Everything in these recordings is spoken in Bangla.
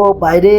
ও বাইরে,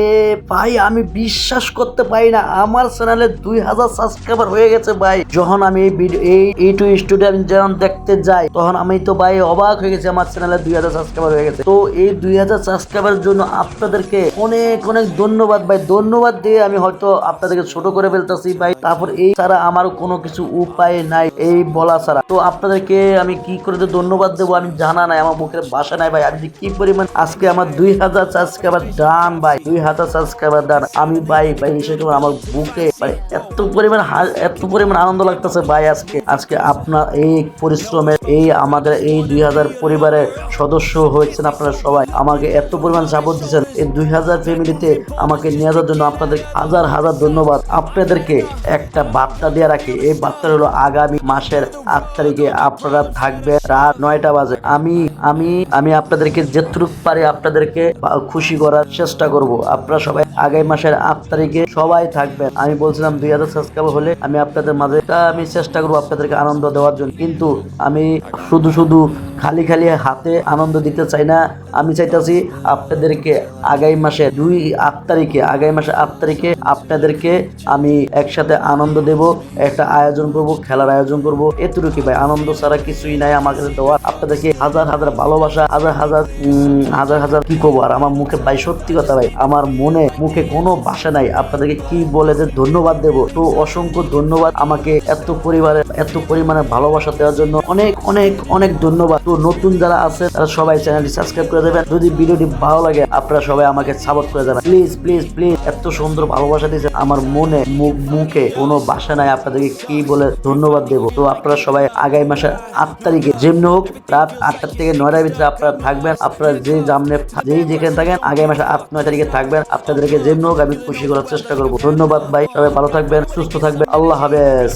ভাই, আমি বিশ্বাস করতে পারি না। আমার চ্যানেলে দুই হাজার সাবস্ক্রাইবার হয়ে গেছে, ভাই। যখন আমি এই ভিডিও এই ইউটিউব স্টুডিয়াম যখন দেখতে যাই, তখন আমি তো, ভাই, অবাক হয়ে গেছি, আমার চ্যানেলে দুই হাজার সাবস্ক্রাইবার হয়ে গেছে। তো এই দুই হাজার সাবস্ক্রাইবারের জন্য আপনাদেরকে অনেক অনেক ধন্যবাদ, ভাই। ধন্যবাদ দিয়ে আমি হয়তো আপনাদেরকে ছোট করে ফেলতেছি, ভাই। তারপর এই ছাড়া আমার কোনো কিছু উপায় নাই, এই বলা ছাড়া। তো আপনাদেরকে আমি কি করে ধন্যবাদ দেবো, আমি জানা নাই, আমার মুখের ভাষা নাই, ভাই। আমি কি পরিমাণ আজকে আমার দুই হাজার সাবস্ক্রাইবার ডান ভাই, দুই হাজার সাবস্ক্রাইবার দান আমি ভাই ভাই, হিসেবে আমার বুকে ভাই এত পরিমাণ এত পরিমাণ আনন্দ লাগতেছে ভাই আজকে। আজকে আপনার এই পরিশ্রমের, এই আমাদের এই দুই হাজার পরিবারের সদস্য হয়েছেন আপনারা সবাই। আমাকে এত পরিমাণ সাপোর্ট দিচ্ছেন এই দুই হাজার ফ্যামিলিতে আমাকে নিয়ে যাওয়ার জন্য আপনাদের হাজার হাজার ধন্যবাদ। আপনাদেরকে একটা বার্তা দিয়ে রাখি, এই বার্তা হলো আগামী মাসের আট তারিখে আপনারা থাকবে রাত নয়টা বাজে। আমি আমি আমি আপনাদেরকে যেটুক পারি আপনাদেরকে খুশি করার চেষ্টা করব। আপনারা সবাই আগামী মাসের আট তারিখে সবাই থাকবেন। আমি বলছিলাম দুই হাজার সাবস্ক্রাইবার হলে আমি আপনাদের মাঝে আমি চেষ্টা করব আপনাদেরকে আনন্দ দেওয়ার জন্য। কিন্তু আমি শুধু শুধু খালি খালি হাতে আনন্দ দিতে চাই না। আমি চাইতেছি আপনাদেরকে আগামী মাসে দুই আট তারিখে, আগামী মাসে আট তারিখে আপনাদেরকে আমি একসাথে আনন্দ দেব, একটা আয়োজন করব, খেলার আয়োজন করব। এতটুকু ভাই, আনন্দ ছাড়া কিছুই নাই আমার কাছে দেওয়ার আপনাদেরকে হাজার হাজার ভালোবাসা, হাজার হাজার হাজার হাজার কি করব? আর আমার মুখে ভাই, সত্যি কথা ভাই, আমার মনে, মুখে কোনো ভাষা নাই। আপনাদেরকে কি বলে যে ধন্যবাদ দেব? তো অসংখ্য ধন্যবাদ আমাকে এত পরিবারে, এত পরিমাণে ভালোবাসা দেওয়ার জন্য। অনেক অনেক অনেক ধন্যবাদ। তো নতুন যারা আছে, তারা সবাই চ্যানেলটি সাবস্ক্রাইব করে দেবেন। যদি ভিডিওটি ভালো লাগে, আপনারা সবাই আমাকে সাপোর্ট করে দেবেন প্লিজ প্লিজ প্লিজ এত সুন্দর ভালোবাসা দিয়েছে। আমার মনে মুখে কোনো ভাষা নাই। আপনাদেরকে কি বলে ধন্যবাদ দেব। তো আপনারা সবাই আগামী মাসের আট তারিখে যেমনি হোক, রাত আটটার থেকে নয়টার ভিতরে আপনারা থাকবেন। আপনারা যে জামনে যেই যেখানে থাকেন, আগামী মাসে আট, নয় তারিখে থাকবেন। আপনাদেরকে যেমনি হোক, আমি খুশি করার চেষ্টা করব। ধন্যবাদ ভাই। সবাই ভালো থাকবেন, সুস্থ থাকবেন। আল্লাহ হাফেজ।